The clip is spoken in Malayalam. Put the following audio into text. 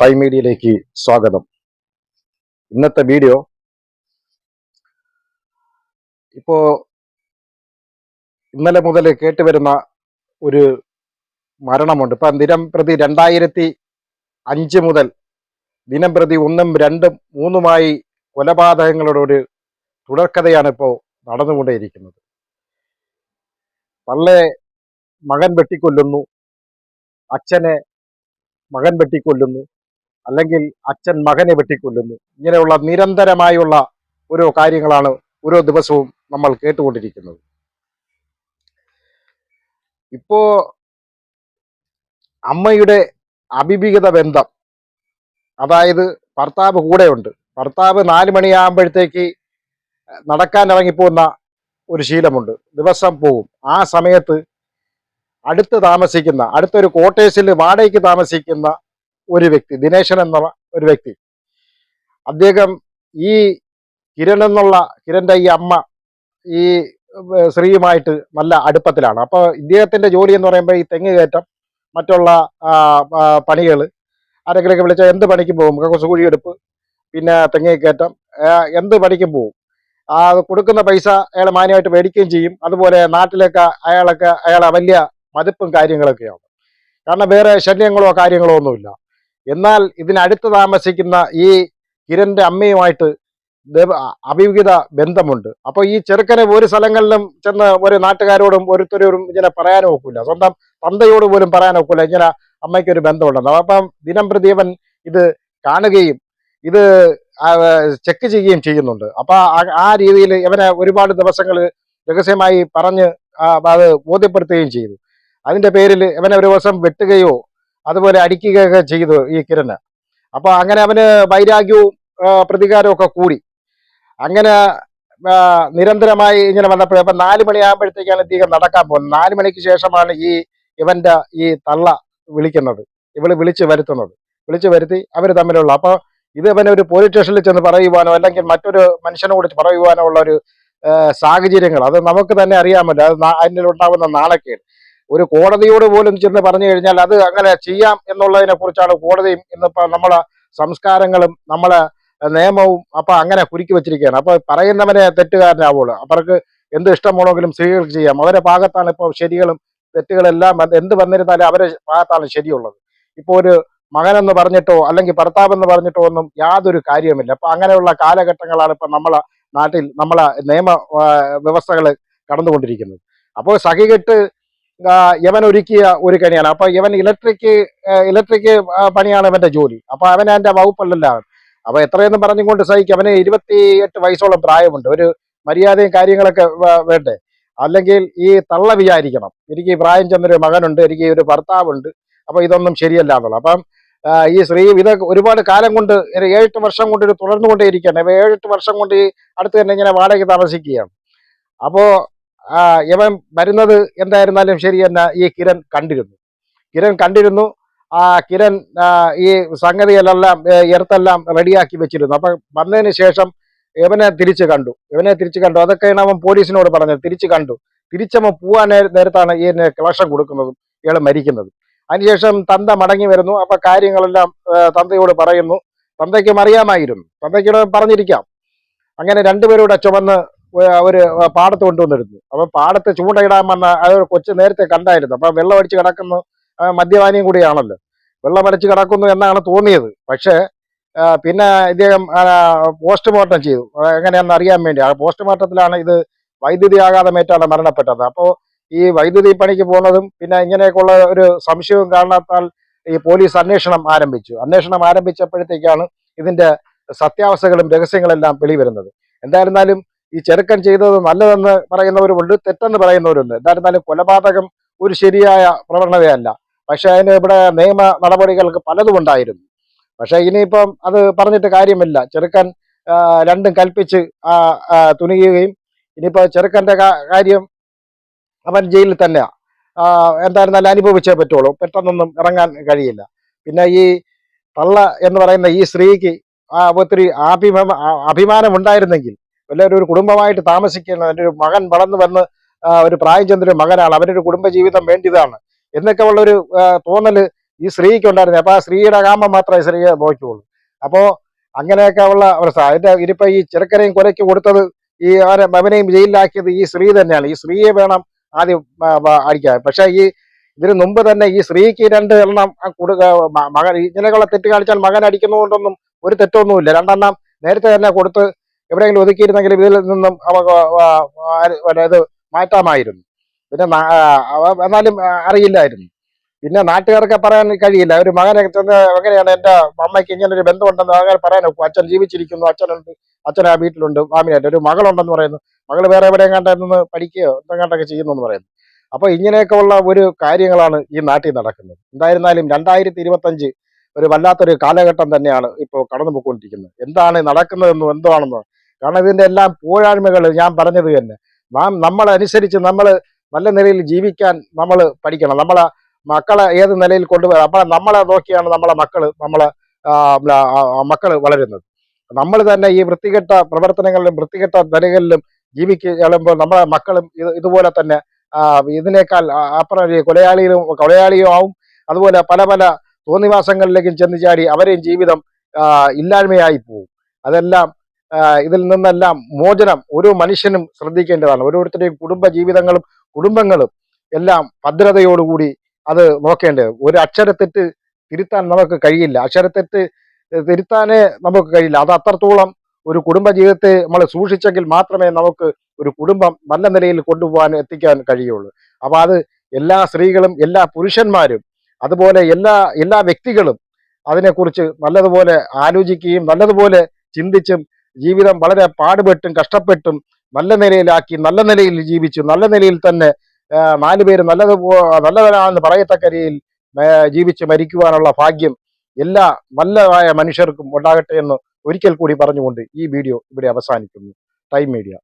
ടൈം മീഡിയയിലേക്ക് സ്വാഗതം. ഇന്നത്തെ വീഡിയോ ഇപ്പോ ഇന്നലെ മുതൽ കേട്ടുവരുന്ന ഒരു മരണമുണ്ട്. ഇപ്പൊ ദിനം പ്രതി രണ്ടായിരത്തി അഞ്ച് മുതൽ ദിനം പ്രതി ഒന്നും രണ്ടും മൂന്നുമായി കൊലപാതകങ്ങളുടെ ഒരു തുടർക്കഥയാണ് ഇപ്പോൾ നടന്നുകൊണ്ടേയിരിക്കുന്നത്. തള്ളെ മകൻ വെട്ടിക്കൊല്ലുന്നു അച്ഛനെ മകൻ വെട്ടിക്കൊല്ലുന്നു അല്ലെങ്കിൽ അച്ഛൻ മകനെ വെട്ടിക്കൊല്ലുന്നു. ഇങ്ങനെയുള്ള നിരന്തരമായുള്ള ഓരോ കാര്യങ്ങളാണ് ഓരോ ദിവസവും നമ്മൾ കേട്ടുകൊണ്ടിരിക്കുന്നത്. ഇപ്പോ അമ്മയുടെ അഭിഭിഗത ബന്ധം അതായത് ഭർത്താവ് കൂടെയുണ്ട്. ഭർത്താവ് നാല് മണിയാകുമ്പോഴത്തേക്ക് നടക്കാൻ ഇറങ്ങിപ്പോകുന്ന ഒരു ശീലമുണ്ട്. ദിവസം പോവും. ആ സമയത്ത് അടുത്ത് താമസിക്കുന്ന അടുത്തൊരു കോട്ടേഴ്സിൽ വാടകയ്ക്ക് താമസിക്കുന്ന ഒരു വ്യക്തി ദിനേശൻ എന്നുള്ള ഒരു വ്യക്തി. അദ്ദേഹം ഈ കിരൺ എന്നുള്ള കിരന്റെ ഈ അമ്മ ഈ സ്ത്രീയുമായിട്ട് നല്ല അടുപ്പത്തിലാണ്. അപ്പോൾ ഇദ്ദേഹത്തിന്റെ ജോലി എന്ന് പറയുമ്പോൾ ഈ തെങ്ങ് കയറ്റം മറ്റുള്ള പണികൾ ആരെങ്കിലുമൊക്കെ വിളിച്ചാൽ എന്ത് പണിക്കും പോകും? കക്കൂസ് കുഴിയെടുപ്പ് പിന്നെ തെങ്ങ് കയറ്റം എന്ത് പണിക്കും പോകും? ആ കൊടുക്കുന്ന പൈസ അയാൾ മാന്യമായിട്ട് മേടിക്കുകയും ചെയ്യും. അതുപോലെ നാട്ടിലൊക്കെ അയാളൊക്കെ അയാളെ വലിയ മതിപ്പും കാര്യങ്ങളൊക്കെയാണ്. കാരണം വേറെ ശല്യങ്ങളോ കാര്യങ്ങളോ ഒന്നുമില്ല. എന്നാൽ ഇതിനടുത്ത് താമസിക്കുന്ന ഈ കിരന്റെ അമ്മയുമായിട്ട് അവിവിധ ബന്ധമുണ്ട്. അപ്പോൾ ഈ ചെറുക്കനെ ഒരു സ്ഥലങ്ങളിലും ചെന്ന് ഒരു നാട്ടുകാരോടും ഒരുത്തരോടും ഇങ്ങനെ പറയാൻ ഒക്കില്ല. സ്വന്തം തന്തയോട് പോലും പറയാൻ ഒക്കില്ല. ഇങ്ങനെ അമ്മയ്ക്ക് ഒരു ബന്ധമുണ്ടെന്ന്. അപ്പം ദിനം പ്രദീപൻ ഇത് കാണുകയും ഇത് ചെക്ക് ചെയ്യുകയും ചെയ്യുന്നുണ്ട്. അപ്പൊ ആ- രീതിയിൽ ഇവനെ ഒരുപാട് ദിവസങ്ങൾ രഹസ്യമായി പറഞ്ഞ് അത് ബോധ്യപ്പെടുത്തുകയും ചെയ്തു. അതിന്റെ പേരിൽ ഇവനെ ഒരു ദിവസം വെട്ടുകയോ അതുപോലെ അടിക്കുകയൊക്കെ ചെയ്തു ഈ കിരണ്. അപ്പോൾ അങ്ങനെ അവന് വൈരാഗ്യവും പ്രതികാരമൊക്കെ കൂടി. അങ്ങനെ നിരന്തരമായി ഇങ്ങനെ വന്നപ്പോൾ അപ്പൊ നാല് മണിയാകുമ്പോഴത്തേക്കാണ് ഇദ്ദേഹം നടക്കാൻ പോകുന്നത്. നാല് മണിക്ക് ശേഷമാണ് ഈ ഇവന്റെ ഈ തള്ള വിളിക്കുന്നത്. ഇവൾ വിളിച്ച് വരുത്തുന്നത്. വിളിച്ച് വരുത്തി അവർ തമ്മിലുള്ള അപ്പോൾ ഇത് ഇവനെ ഒരു പോലീസ് സ്റ്റേഷനിൽ ചെന്ന് പറയുവാനോ അല്ലെങ്കിൽ മറ്റൊരു മനുഷ്യനോട് പറയുവാനോ ഉള്ള ഒരു സാഹചര്യങ്ങൾ. അത് നമുക്ക് തന്നെ അറിയാമല്ലോ അത് അതിനുണ്ടാവുന്ന നാണക്കേട്. ഒരു കോടതിയോട് പോലും ചെന്ന് പറഞ്ഞു കഴിഞ്ഞാൽ അത് അങ്ങനെ ചെയ്യാം എന്നുള്ളതിനെ കുറിച്ചാണ് കോടതിയും ഇന്നിപ്പോ നമ്മളെ സംസ്കാരങ്ങളും നമ്മളെ നിയമവും അപ്പൊ അങ്ങനെ കുരുക്കി വെച്ചിരിക്കുകയാണ്. അപ്പൊ പറയുന്നവനെ തെറ്റുകാരനാവുള്ളൂ. അവർക്ക് എന്ത് ഇഷ്ടമാണെങ്കിലും സ്ത്രീകൾക്ക് ചെയ്യാം. അവരെ ഭാഗത്താണ് ഇപ്പോൾ ശരികളും തെറ്റുകളെല്ലാം എന്ത് വന്നിരുന്നാലും അവരെ ഭാഗത്താണ് ശരിയുള്ളത്. ഇപ്പോൾ ഒരു മകനെന്ന് പറഞ്ഞിട്ടോ അല്ലെങ്കിൽ ഭർത്താവ് എന്ന് പറഞ്ഞിട്ടോ ഒന്നും യാതൊരു കാര്യവുമില്ല. അപ്പൊ അങ്ങനെയുള്ള കാലഘട്ടങ്ങളാണ് ഇപ്പൊ നമ്മളെ നാട്ടിൽ നമ്മളെ നിയമ വ്യവസ്ഥകൾ കടന്നുകൊണ്ടിരിക്കുന്നത്. അപ്പോൾ സഹികെട്ട് യവൻ ഒരുക്കിയ ഒരു കണിയാണ്. അപ്പൊ യവൻ ഇലക്ട്രിക് ഇലക്ട്രിക് പണിയാണ് അവന്റെ ജോലി. അപ്പൊ അവൻ അതിന്റെ വകുപ്പല്ലാണ് അപ്പൊ എത്രയെന്ന് പറഞ്ഞുകൊണ്ട് സഹിക്കും. അവന് ഇരുപത്തി എട്ട് വയസ്സോളം പ്രായമുണ്ട്. ഒരു മര്യാദയും കാര്യങ്ങളൊക്കെ വേണ്ടേ? അല്ലെങ്കിൽ ഈ തള്ള വിചാരിക്കണം. എനിക്ക് പ്രായം ചെന്നൊരു മകനുണ്ട്. എനിക്ക് ഒരു ഭർത്താവുണ്ട്. അപ്പൊ ഇതൊന്നും ശരിയല്ല എന്നുള്ളത്. അപ്പം ഈ സ്ത്രീ ഇത് ഒരുപാട് കാലം കൊണ്ട് ഏഴെട്ട് വർഷം കൊണ്ട് ഇത് തുടർന്നുകൊണ്ടേയിരിക്കുകയാണ്. ഇരിക്കണം ഏഴെട്ട് വർഷം കൊണ്ട് ഈ അടുത്ത് തന്നെ ഇങ്ങനെ വാടകയ്ക്ക് താമസിക്കുകയാണ്. അപ്പോ ഇവൻ വരുന്നത് എന്തായിരുന്നാലും ശരി എന്ന ഈ കിരൺ കണ്ടിരുന്നു. കിരൺ കണ്ടിരുന്നു. ആ കിരൺ ഈ സംഗതികളെല്ലാം എർത്തെല്ലാം റെഡിയാക്കി വെച്ചിരുന്നു. അപ്പൊ വന്നതിന് ശേഷം ഇവനെ തിരിച്ചു കണ്ടു. ഇവനെ തിരിച്ചു കണ്ടു. അതൊക്കെയാണ് അവൻ പോലീസിനോട് പറഞ്ഞു തിരിച്ചു കണ്ടു. തിരിച്ചവൻ പോവാൻ നേരത്താണ് ഈ ക്ലേശം കൊടുക്കുന്നതും ഇയാൾ മരിക്കുന്നതും. അതിനുശേഷം തന്ത മടങ്ങി വരുന്നു. അപ്പൊ കാര്യങ്ങളെല്ലാം തന്തയോട് പറയുന്നു. തന്തയ്ക്കും അറിയാമായിരുന്നു. തന്തയ്ക്കോട് പറഞ്ഞിരിക്കാം. അങ്ങനെ രണ്ടുപേരൂടെ ചുമന്ന് ഒരു പാടത്ത് കൊണ്ടുവന്നിരുന്നു. അപ്പൊ പാടത്ത് ചൂണ്ടയിടാൻ വന്ന അത് കൊച്ചു നേരത്തെ കണ്ടായിരുന്നു. അപ്പൊ വെള്ളം അടിച്ച് കിടക്കുന്നു. മദ്യപാനിയും കൂടിയാണല്ലോ. വെള്ളം അടിച്ച് കിടക്കുന്നു എന്നാണ് തോന്നിയത്. പക്ഷേ പിന്നെ ഇദ്ദേഹം പോസ്റ്റ്മോർട്ടം ചെയ്തു. എങ്ങനെയാണെന്ന് അറിയാൻ വേണ്ടി. ആ പോസ്റ്റ്മോർട്ടത്തിലാണ് ഇത് വൈദ്യുതി ആഘാതമേറ്റാണ് മരണപ്പെട്ടത്. അപ്പോൾ ഈ വൈദ്യുതി പണിക്ക് പോകുന്നതും പിന്നെ ഇങ്ങനെയൊക്കെയുള്ള ഒരു സംശയവും കാരണത്താൽ ഈ പോലീസ് അന്വേഷണം ആരംഭിച്ചു. അന്വേഷണം ആരംഭിച്ചപ്പോഴത്തേക്കാണ് ഇതിന്റെ സത്യാവസ്ഥകളും രഹസ്യങ്ങളെല്ലാം വെളിവരുന്നത്. എന്തായിരുന്നാലും ഈ ചെറുക്കൻ ചെയ്തത് നല്ലതെന്ന് പറയുന്നവരുമുണ്ട് തെറ്റെന്ന് പറയുന്നവരുണ്ട്. എന്തായിരുന്നാലും കൊലപാതകം ഒരു ശരിയായ പ്രവണതയല്ല. പക്ഷെ അതിന് ഇവിടെ നിയമ നടപടികൾക്ക് പലതും ഉണ്ടായിരുന്നു. പക്ഷെ ഇനിയിപ്പം അത് പറഞ്ഞിട്ട് കാര്യമില്ല. ചെറുക്കൻ രണ്ടും കൽപ്പിച്ച് തുനിയുകയും ഇനിയിപ്പോൾ ചെറുക്കന്റെ കാര്യം അവൻ ജയിലിൽ തന്നെയാണ് എന്തായിരുന്നാലും അനുഭവിച്ചേ പറ്റുള്ളൂ. പെട്ടെന്നൊന്നും ഇറങ്ങാൻ കഴിയില്ല. പിന്നെ ഈ തള്ള എന്ന് പറയുന്ന ഈ സ്ത്രീക്ക് ഒത്തിരി അഭിമാന അഭിമാനമുണ്ടായിരുന്നെങ്കിൽ വല്ല ഒരു കുടുംബമായിട്ട് താമസിക്കുന്ന എന്റെ ഒരു മകൻ വളർന്നു വന്ന് ഒരു പ്രായം ചെന്നൊരു മകനാണ്. അവനൊരു കുടുംബജീവിതം വേണ്ടിയതാണ്. എന്നൊക്കെ ഉള്ള ഒരു തോന്നൽ ഈ സ്ത്രീക്ക് ഉണ്ടായിരുന്നത് അപ്പൊ ആ സ്ത്രീയുടെ കാമം മാത്രമേ സ്ത്രീയെ നോക്കിയുള്ളൂ. അപ്പോ അങ്ങനെയൊക്കെ ഉള്ള അവസ്ഥ. അതിന്റെ ഇനിയിപ്പോ ഈ ചെറുക്കനെയും കൊലയ്ക്ക് കൊടുത്തത് ഈ അവരെ മകനെയും ജയിലിലാക്കിയത് ഈ സ്ത്രീ തന്നെയാണ്. ഈ സ്ത്രീയെ വേണം ആദ്യം അടിക്കാൻ. പക്ഷെ ഈ ഇതിനു മുമ്പ് തന്നെ ഈ സ്ത്രീക്ക് രണ്ട് എണ്ണം കൊടുക്ക മകൻ ഇങ്ങനെയുള്ള തെറ്റ് കാണിച്ചാൽ മകൻ അടിക്കുന്നതുകൊണ്ടൊന്നും ഒരു തെറ്റൊന്നുമില്ല. രണ്ടെണ്ണം നേരത്തെ തന്നെ കൊടുത്ത് എവിടെയെങ്കിലും ഒതുക്കിയിരുന്നെങ്കിൽ ഇതിൽ നിന്നും അതായത് മാറ്റാമായിരുന്നു. പിന്നെ എന്നാലും അറിയില്ലായിരുന്നു. പിന്നെ നാട്ടുകാർക്ക് പറയാൻ കഴിയില്ല. ഒരു മകനെ ചെന്ന് എങ്ങനെയാണ് എന്റെ അമ്മയ്ക്ക് ഇങ്ങനെ ഒരു ബന്ധമുണ്ടെന്ന് അങ്ങനെ പറയാൻ ഒക്കും അച്ഛൻ ജീവിച്ചിരിക്കുന്നു അച്ഛനുണ്ട് അച്ഛൻ ആ വീട്ടിലുണ്ട് മാമിനായിട്ട് ഒരു മകളുണ്ടെന്ന് പറയുന്നു. മകൾ വേറെ എവിടെയും കണ്ടെന്ന് പഠിക്കുകയോ എന്തെങ്കിലുമൊക്കെ ചെയ്യുന്നു എന്ന് പറയുന്നു. അപ്പോൾ ഇങ്ങനെയൊക്കെ ഉള്ള ഒരു കാര്യങ്ങളാണ് ഈ നാട്ടിൽ നടക്കുന്നത്. എന്തായിരുന്നാലും രണ്ടായിരത്തി ഇരുപത്തഞ്ച് ഒരു വല്ലാത്തൊരു കാലഘട്ടം തന്നെയാണ് ഇപ്പോൾ കടന്നു പോയിക്കൊണ്ടിരിക്കുന്നത് എന്താണ് നടക്കുന്നതെന്നും എന്താണെന്ന് കാരണം ഇതിന്റെ എല്ലാം പോരായ്മകൾ ഞാൻ പറഞ്ഞത് തന്നെ. നാം നമ്മളനുസരിച്ച് നമ്മൾ നല്ല നിലയിൽ ജീവിക്കാൻ നമ്മൾ പഠിക്കണം. നമ്മളെ മക്കളെ ഏത് നിലയിൽ കൊണ്ടുപോകാം അപ്പോൾ നമ്മളെ നോക്കിയാണ് നമ്മളെ മക്കൾ നമ്മളെ മക്കൾ വളരുന്നത്. നമ്മൾ തന്നെ ഈ വൃത്തികെട്ട പ്രവർത്തനങ്ങളിലും വൃത്തികെട്ട നിലകളിലും ജീവിക്കുമ്പോൾ നമ്മളെ മക്കളും ഇത് ഇതുപോലെ തന്നെ ഇതിനേക്കാൾ അപ്പുറം ഒരു കൊലയാളിയും ആവും. അതുപോലെ പല പല തോന്നിവാസങ്ങളിലേക്കും ചെന്ന് ചാടി അവരെയും ജീവിതം ഇല്ലായ്മയായി പോകും അതെല്ലാം ഇതിൽ നിന്നെല്ലാം മോചനം ഓരോ മനുഷ്യനും ശ്രദ്ധിക്കേണ്ടതാണ്. ഓരോരുത്തരുടെയും കുടുംബ ജീവിതങ്ങളും കുടുംബങ്ങളും എല്ലാം ഭദ്രതയോടുകൂടി അത് നോക്കേണ്ടത്. ഒരു അക്ഷരത്തെറ്റ് തിരുത്താൻ നമുക്ക് കഴിയില്ല. അക്ഷരത്തെറ്റ് തിരുത്താനേ നമുക്ക് കഴിയില്ല. അത് അത്രത്തോളം ഒരു കുടുംബ ജീവിതത്തെ നമ്മൾ സൂക്ഷിച്ചെങ്കിൽ മാത്രമേ നമുക്ക് ഒരു കുടുംബം നല്ല നിലയിൽ കൊണ്ടുപോകാൻ എത്തിക്കാൻ കഴിയുള്ളൂ. അപ്പൊ അത് എല്ലാ സ്ത്രീകളും എല്ലാ പുരുഷന്മാരും അതുപോലെ എല്ലാ എല്ലാ വ്യക്തികളും അതിനെക്കുറിച്ച് നല്ലതുപോലെ ആലോചിക്കുകയും നല്ലതുപോലെ ചിന്തിച്ചും ജീവിതം വളരെ പാടുപെട്ടും കഷ്ടപ്പെട്ടും നല്ല നിലയിലാക്കി നല്ല നിലയിൽ ജീവിച്ചു നല്ല നിലയിൽ തന്നെ നാലു പേര് നല്ലത് നല്ലവരാണെന്ന് പറയത്തക്ക രീതിയിൽ ജീവിച്ച് മരിക്കുവാനുള്ള ഭാഗ്യം എല്ലാ നല്ലതായ മനുഷ്യർക്കും ഉണ്ടാകട്ടെ എന്ന് ഒരിക്കൽ കൂടി പറഞ്ഞുകൊണ്ട് ഈ വീഡിയോ ഇവിടെ അവസാനിക്കുന്നു. Time media.